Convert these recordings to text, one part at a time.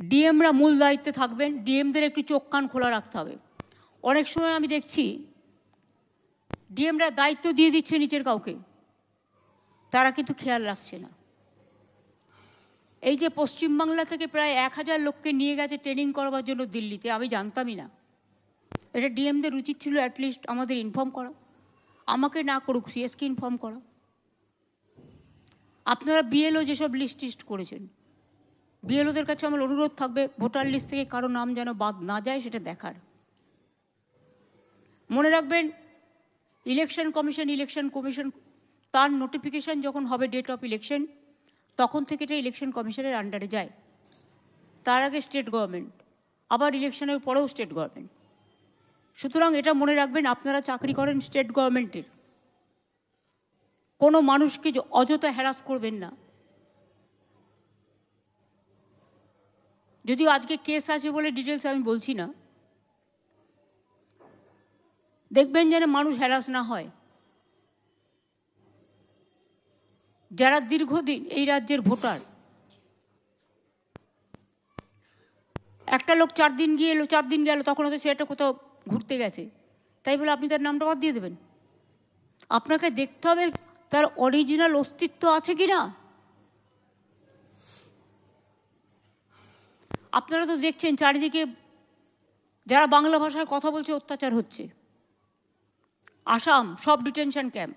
ডিএমরা মূল দায়িত্বে থাকবেন, ডিএমদের একটু চোখ কান খোলা রাখতে হবে। অনেক সময় আমি দেখছি, ডিএমরা দায়িত্ব দিয়ে দিচ্ছে নিচের কাউকে, তারা কিন্তু খেয়াল রাখছে না। এই যে পশ্চিমবাংলা থেকে প্রায় এক হাজার লোককে নিয়ে গেছে ট্রেনিং করবার জন্য দিল্লিতে, আমি জানতামই না। এটা ডিএমদের উচিত ছিল অ্যাটলিস্ট আমাদের ইনফর্ম করা। আমাকে না করুক সিএসকে ইনফর্ম করা। আপনারা বিএলও যেসব লিস্ট টিস্ট করেছেন বিএলওদের কাছে আমার অনুরোধ থাকবে, ভোটার লিস্ট থেকে কারও নাম যেন বাদ না যায় সেটা দেখার। মনে রাখবেন, ইলেকশন কমিশন ইলেকশন কমিশন, তার নোটিফিকেশন যখন হবে ডেট অফ ইলেকশন, তখন থেকে এটা ইলেকশন কমিশনের আন্ডারে যায়। তার আগে স্টেট গভর্নমেন্ট, আবার ইলেকশনের পরেও স্টেট গভর্নমেন্ট। সুতরাং এটা মনে রাখবেন, আপনারা চাকরি করেন স্টেট গভর্নমেন্টের। কোনো মানুষকে অযথা হ্যারাস করবেন না। যদিও আজকে কেস আছে বলে ডিটেলস আমি বলছি না। দেখবেন যেন মানুষ হ্যারাস না হয়। যারা দীর্ঘদিন এই রাজ্যের ভোটার, একটা লোক চার দিন গিয়ে এলো, চার দিন গেল, তখন হয়তো সেটা কোথাও ঘুরতে গেছে। তাই বলে আপনি তার নামটা বাদ দিয়ে দেবেন। আপনাকে দেখতে হবে তার অরিজিনাল অস্তিত্ব আছে কি না আপনারা তো দেখছেন চারিদিকে যারা বাংলা ভাষায় কথা বলছে, অত্যাচার হচ্ছে। আসাম, সব ডিটেনশন ক্যাম্প।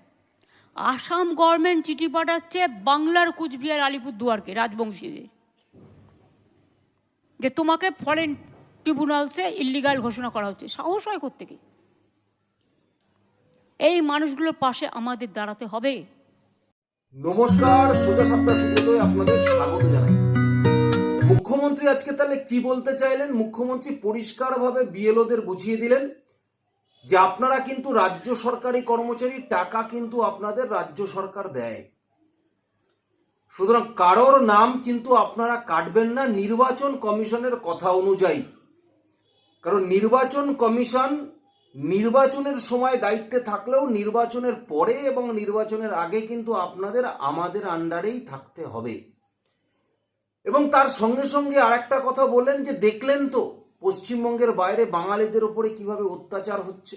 আসাম গভর্নমেন্ট চিঠি পাঠাচ্ছে বাংলার কুচবিহার, আলিপুরদুয়ারকে, রাজবংশীদের। যে তোমাকে ফরেন ট্রিব্যুনালসে ইল্লিগাল ঘোষণা করা হচ্ছে, সাহস হয় কোত্থেকে? এই মানুষগুলোর পাশে আমাদের দাঁড়াতে হবে। নমস্কার, সোজা সুব্রতয় আপনাদের স্বাগত জানাই। মুখ্যমন্ত্রী আজকে তাহলে কি বলতে চাইলেন? মুখ্যমন্ত্রী পরিষ্কারভাবে বিএলওদের বুঝিয়ে দিলেন যে আপনারা কিন্তু রাজ্য সরকারি কর্মচারী, টাকা কিন্তু আপনাদের রাজ্য সরকার দেয়। সুতরাং কারোর নাম কিন্তু আপনারা কাটবেন না, নির্বাচন কমিশনের কথা অনুযায়ী। কারণ নির্বাচন কমিশন নির্বাচনের সময় দায়িত্বে থাকলেও নির্বাচনের পরে এবং নির্বাচনের আগে কিন্তু আপনাদের আমাদের আন্ডারেই থাকতে হবে। এবং তার সঙ্গে সঙ্গে আরেকটা কথা বললেন যে, দেখলেন তো পশ্চিমবঙ্গের বাইরে বাঙালিদের উপরে কীভাবে অত্যাচার হচ্ছে।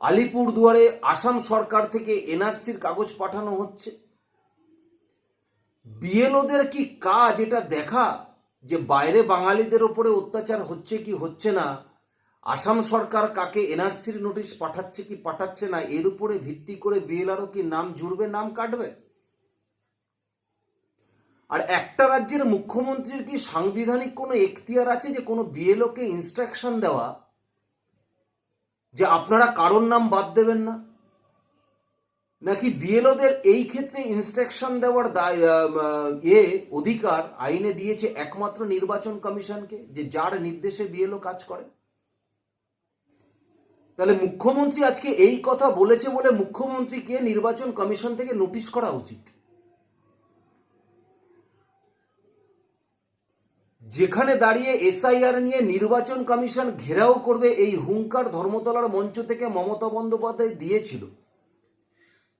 আলিপুর দুয়ারে আসাম সরকার থেকে এনআরসির কাগজ পাঠানো হচ্ছে। বিএলওদের কি কাজ এটা দেখা যে, বাইরে বাঙালিদের ওপরে অত্যাচার হচ্ছে কি হচ্ছে না? আসাম সরকার কাকে এনআরসির নোটিশ পাঠাচ্ছে কি পাঠাচ্ছে না? এর উপরে ভিত্তি করে বিএলআরও কি নাম জুড়বে, নাম কাটবে? আর একটা রাজ্যের মুখ্যমন্ত্রীর কি সাংবিধানিক কোনো এখতিয়ার আছে যে কোনো বিএলওকে ইনস্ট্রাকশন দেওয়া? যে আপনারা কারোর নাম বাদ দেবেন না? নাকি বিএলওদের এই ক্ষেত্রে ইনস্ট্রাকশন দেওয়ার ইয়ে অধিকার আইনে দিয়েছে একমাত্র নির্বাচন কমিশনকে, যে যার নির্দেশে বিএলও কাজ করে? তাহলে মুখ্যমন্ত্রী আজকে এই কথা বলেছে বলে মুখ্যমন্ত্রীকে নির্বাচন কমিশন থেকে নোটিশ করা উচিত। যেখানে দাঁড়িয়ে এসআইআর নিয়ে নির্বাচন কমিশন ঘেরাও করবে এই হুঙ্কার ধর্মতলার মঞ্চ থেকে মমতা বন্দ্যোপাধ্যায় দিয়েছিল।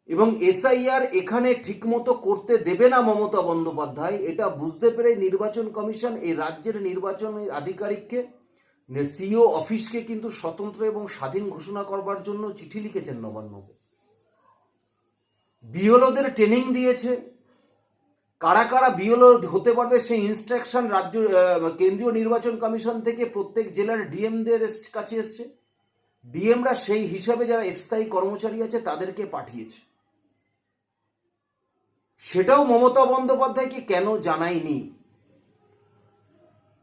এবং এসআইআর এখানে ঠিকমতো করতে দেবে না মমতা বন্দ্যোপাধ্যায়, এটা বুঝতে পেরে নির্বাচন কমিশন এই রাজ্যের নির্বাচন আধিকারিককে সিও অফিসকে কিন্তু স্বতন্ত্র এবং স্বাধীন ঘোষণা করবার জন্য চিঠি লিখেছেন নবান্নকে। বিএলওদের ট্রেনিং দিয়েছে কারা কারা বিএলও হতে পারবে সেই ইনস্ট্রাকশন রাজ্য কেন্দ্রীয় নির্বাচন কমিশন থেকে প্রত্যেক জেলার ডিএমদের কাছে এসছে। ডিএমরা সেই হিসাবে যারা স্থায়ী কর্মচারী আছে তাদেরকে পাঠিয়েছে। সেটাও মমতা বন্দ্যোপাধ্যায়কে কেন জানায়নি?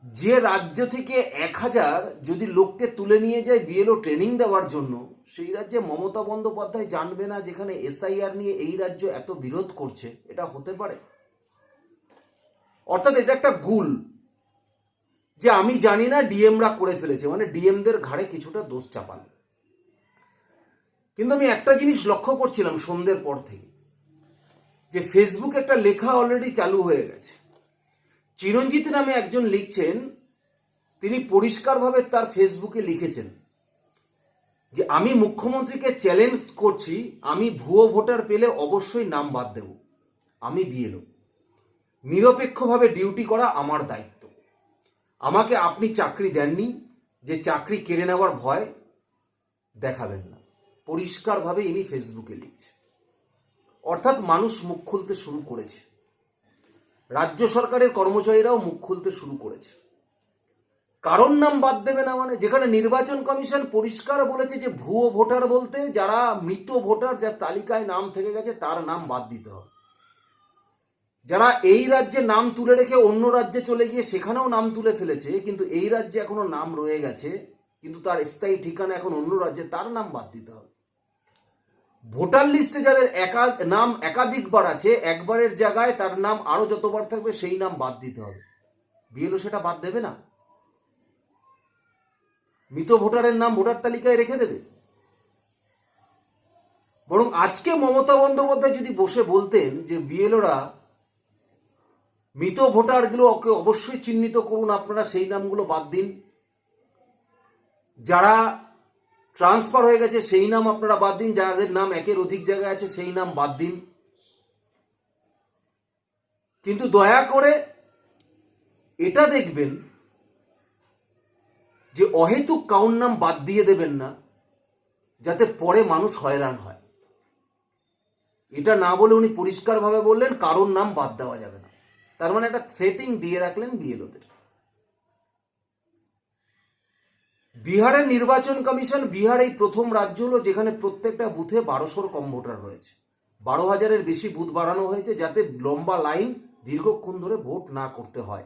যে রাজ্য থেকে এক হাজার যদি লোককে তুলে নিয়ে যায় বিএলও ট্রেনিং দেওয়ার জন্য, সেই রাজ্যে মমতা বন্দ্যোপাধ্যায় জানবে না যেখানে এসআইআর নিয়ে এই রাজ্য এত বিরোধ করছে, এটা হতে পারে? অর্থাৎ এটা একটা গুল যে আমি জানি না ডিএমরা করে ফেলেছে মানে ডিএমদের ঘাড়ে কিছুটা দোষ চাপান। কিন্তু আমি একটা জিনিস লক্ষ্য করছিলাম সন্ধ্যের পর থেকে, যে ফেসবুক একটা লেখা অলরেডি চালু হয়ে গেছে। চিরঞ্জিত নামে একজন লিখছেন, তিনি পরিষ্কারভাবে তার ফেসবুকে লিখেছেন যে, আমি মুখ্যমন্ত্রীকে চ্যালেঞ্জ করছি, আমি ভুয়ো ভোটার পেলে অবশ্যই নাম বাদ দেব, আমি বিএলও নিরপেক্ষভাবে ডিউটি করা আমার দায়িত্ব। আমাকে আপনি চাকরি দেননি, যে চাকরি কেড়ে নেওয়ার ভয় দেখাবেন না। পরিষ্কারভাবে ইনি ফেসবুকে লিখছে। অর্থাৎ মানুষ মুখ খুলতে শুরু করেছে। রাজ্য সরকারের কর্মচারীরাও মুখ খুলতে শুরু করেছে। কারণ নাম বাদ দেবে না মানে? যেখানে নির্বাচন কমিশন পরিষ্কার বলেছে যে ভুয়ো ভোটার বলতে, যারা মৃত ভোটার যার তালিকায় নাম থেকে গেছে, তার নাম বাদ দিতে হবে। যারা এই রাজ্যে নাম তুলে রেখে অন্য রাজ্যে চলে গিয়ে সেখানেও নাম তুলে ফেলেছে, কিন্তু এই রাজ্যে এখনও নাম রয়ে গেছে, কিন্তু তার স্থায়ী ঠিকানা এখন অন্য রাজ্যে, তার নাম বাদ দিতে হবে। ভোটার লিস্টে যাদের একা, নাম একাধিকবার আছে, একবারের জায়গায় তার নাম আরও যতবার থাকবে সেই নাম বাদ দিতে হবে। বিএলও সেটা বাদ দেবে না। মৃত ভোটারের নাম ভোটার তালিকায় রেখে দেবে। বরং আজকে মমতা বন্দ্যোপাধ্যায় যদি বসে বলতেন যে বিএলওরা মৃত ভোটারগুলো ওকে অবশ্যই চিহ্নিত করুন, আপনারা সেই নামগুলো বাদ দিন। যারা ট্রান্সফার হয়ে গেছে, সেই নাম আপনারা বাদ দিন। যাদের নাম একের অধিক জায়গায় আছে, সেই নাম বাদ দিন। কিন্তু দয়া করে এটা দেখবেন যে অহেতুক কাউন নাম বাদ দিয়ে দেবেন না, যাতে পরে মানুষ হয়রান হয়। এটা না বলে উনি পরিষ্কারভাবে বললেন, কারোর নাম বাদ দেওয়া যাবে না। তার মানে একটা থ্রেটিং দিয়ে রাখলেন বিএলওদের। বিহারের নির্বাচন কমিশন, বিহার এই প্রথম রাজ্য হলো যেখানে প্রত্যেকটা বুথে বারোশোর কম ভোটার রয়েছে। বারো হাজারের বেশি বুথ বাড়ানো হয়েছে যাতে লম্বা লাইন দীর্ঘক্ষণ ধরে ভোট না করতে হয়।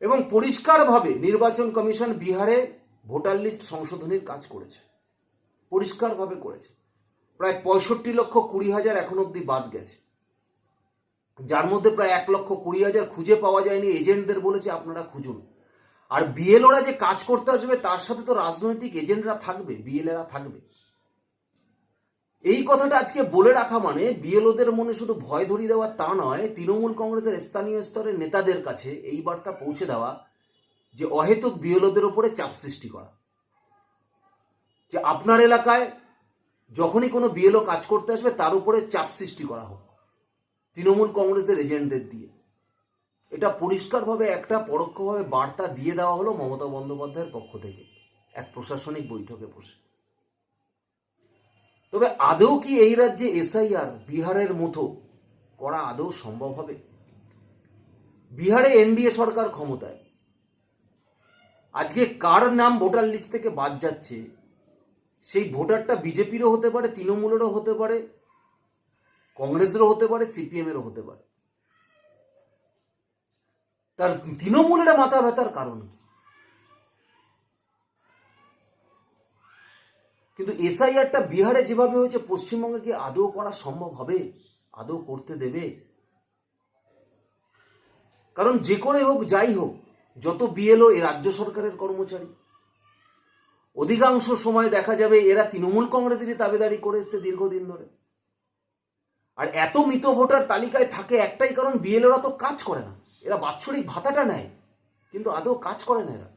এবং পরিষ্কারভাবে নির্বাচন কমিশন বিহারে ভোটার লিস্ট সংশোধনের কাজ করেছে। পরিষ্কারভাবে করেছে। প্রায় পঁয়ষট্টি লক্ষ কুড়ি হাজার এখন অবধি বাদ গেছে। যার মধ্যে প্রায় এক লক্ষ কুড়ি হাজার খুঁজে পাওয়া যায়নি, এজেন্টদের বলেছে আপনারা খুঁজুন। আর বিএলওরা যে কাজ করতে আসবে, তার সাথে তো রাজনৈতিক এজেন্টরা থাকবে বিএলএরা থাকবে। এই কথাটা আজকে বলে রাখা মানে বিএলওদের মনে শুধু ভয় ধরিয়ে দেওয়া তা নয়, তৃণমূল কংগ্রেসের স্থানীয় স্তরের নেতাদের কাছে এই বার্তা পৌঁছে দেওয়া যে অহেতুক বিএলওদের উপরে চাপ সৃষ্টি করা। যে আপনার এলাকায় যখনই কোনো বিএলও কাজ করতে আসবে, তার উপরে চাপ সৃষ্টি করা হোক। তৃণমূল কংগ্রেসের এজেন্টদের দিয়ে। এটা পরিষ্কারভাবে, একটা পরোক্ষভাবে বার্তা দিয়ে দেওয়া হলো মমতা বন্দ্যোপাধ্যায়ের পক্ষ থেকে এক প্রশাসনিক বৈঠকে বসে। তবে আদৌ কি এই রাজ্যে এসআইআর বিহারের মতো করা আদৌ সম্ভব হবে? বিহারে এনডিএ সরকার ক্ষমতায়। আজকে কার নাম ভোটার লিস্ট থেকে বাদ যাচ্ছে? সেই ভোটারটা বিজেপিরও হতে পারে, তৃণমূলেরও হতে পারে কংগ্রেসেরও হতে পারে, সিপিএমেরও হতে পারে। তার তৃণমূলের মাথা ব্যথার কারণ কি? কিন্তু এসআইআরটা বিহারে যেভাবে হয়েছে, পশ্চিমবঙ্গে কি আদৌ করা সম্ভব হবে? আদৌ করতে দেবে? কারণ যে করে হোক, যাই হোক, যত বিএলও, এ রাজ্য সরকারের কর্মচারী। অধিকাংশ সময় দেখা যাবে এরা তৃণমূল কংগ্রেসেরই দাবিদারি করে এসছে দীর্ঘদিন ধরে। আর এত মৃত ভোটার তালিকায় থাকে একটাই কারণ বিএলওরা তো কাজ করে না। এরা বাৎসরিক ভাতাটা নেয়, কিন্তু আদৌ কাজ করে না এরা।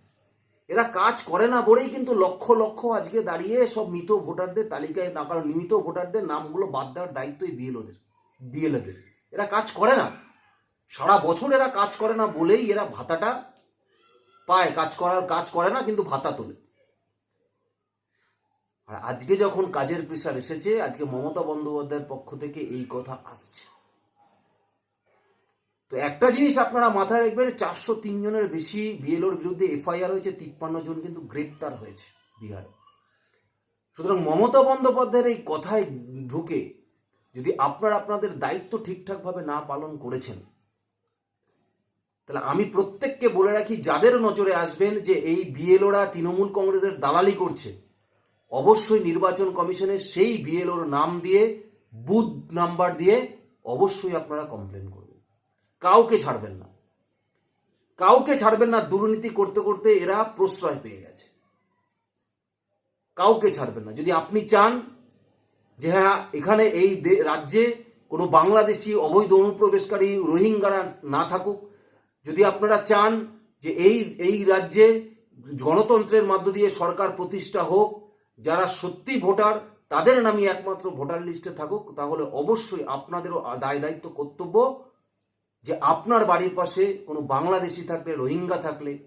এরা কাজ করে না বলেই কিন্তু লক্ষ লক্ষ আজকে দাঁড়িয়ে সব মৃত ভোটারদের তালিকায় না, কারণ নিমিত ভোটারদের নামগুলো বাদ দেওয়ার দায়িত্বই বিএলওদের বিএলওদের এরা কাজ করে না। সারা বছর এরা কাজ করে না বলেই এরা ভাতাটা পায়। কাজ করার, কাজ করে না, কিন্তু ভাতা তোলে। আর আজকে যখন কাজের প্রেশার এসেছে, আজকে মমতা বন্দ্যোপাধ্যায়ের পক্ষ থেকে এই কথা আসছে। তো একটা জিনিস আপনারা মাথায় রাখবেন, চারশো তিন জনের বেশি বিএলওর বিরুদ্ধে এফআইআর হয়েছে, তিপ্পান্ন জন কিন্তু গ্রেপ্তার হয়েছে বিহারে। সুতরাং মমতা বন্দ্যোপাধ্যায়ের এই কথায় ঢুকে যদি আপনারা আপনাদের দায়িত্ব ঠিকঠাকভাবে না পালন করেছেন, তাহলে আমি প্রত্যেককে বলে রাখি, যাদের নজরে আসবেন যে এই বিএলওরা তৃণমূল কংগ্রেসের দালালি করছে অবশ্যই নির্বাচন কমিশনের সেই বিএলওর নাম দিয়ে, বুথ নাম্বার দিয়ে অবশ্যই আপনারা কমপ্লেন করবেন। কাউকে ছাড়বেন না। কাউকে ছাড়বেন না, দুর্নীতি করতে করতে এরা প্রশ্রয় পেয়ে গেছে। কাউকে ছাড়বেন না। যদি আপনি চান যে হ্যাঁ এখানে এই রাজ্যে কোনো বাংলাদেশি অবৈধ অনুপ্রবেশকারী রোহিঙ্গারা না থাকুক, যদি আপনারা চান যে এই এই রাজ্যে গণতন্ত্রের মধ্য দিয়ে সরকার প্রতিষ্ঠা হোক যারা সত্যি ভোটার, তাদের নামই একমাত্র ভোটার লিস্টে থাকুক। তাহলে অবশ্যই আপনাদেরও দায় দায়িত্ব কর্তব্য যে আপনার বাড়ির পাশে কোনো বাংলাদেশি থাকলে, রোহিঙ্গা থাকলে,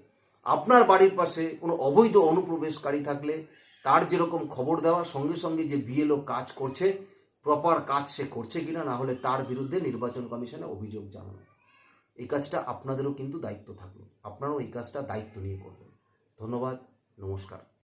আপনার বাড়ির পাশে কোনো অবৈধ অনুপ্রবেশকারী থাকলে, তার যেরকম খবর দেওয়া, সঙ্গে সঙ্গে যে বিএলও কাজ করছে, প্রপার কাজ সে করছে কিনা, না হলে তার বিরুদ্ধে নির্বাচন কমিশনে অভিযোগ জানানো। এই কাজটা আপনাদেরও কিন্তু দায়িত্ব থাকল। আপনারাও এই কাজটা দায়িত্ব নিয়ে করবেন। ধন্যবাদ, নমস্কার।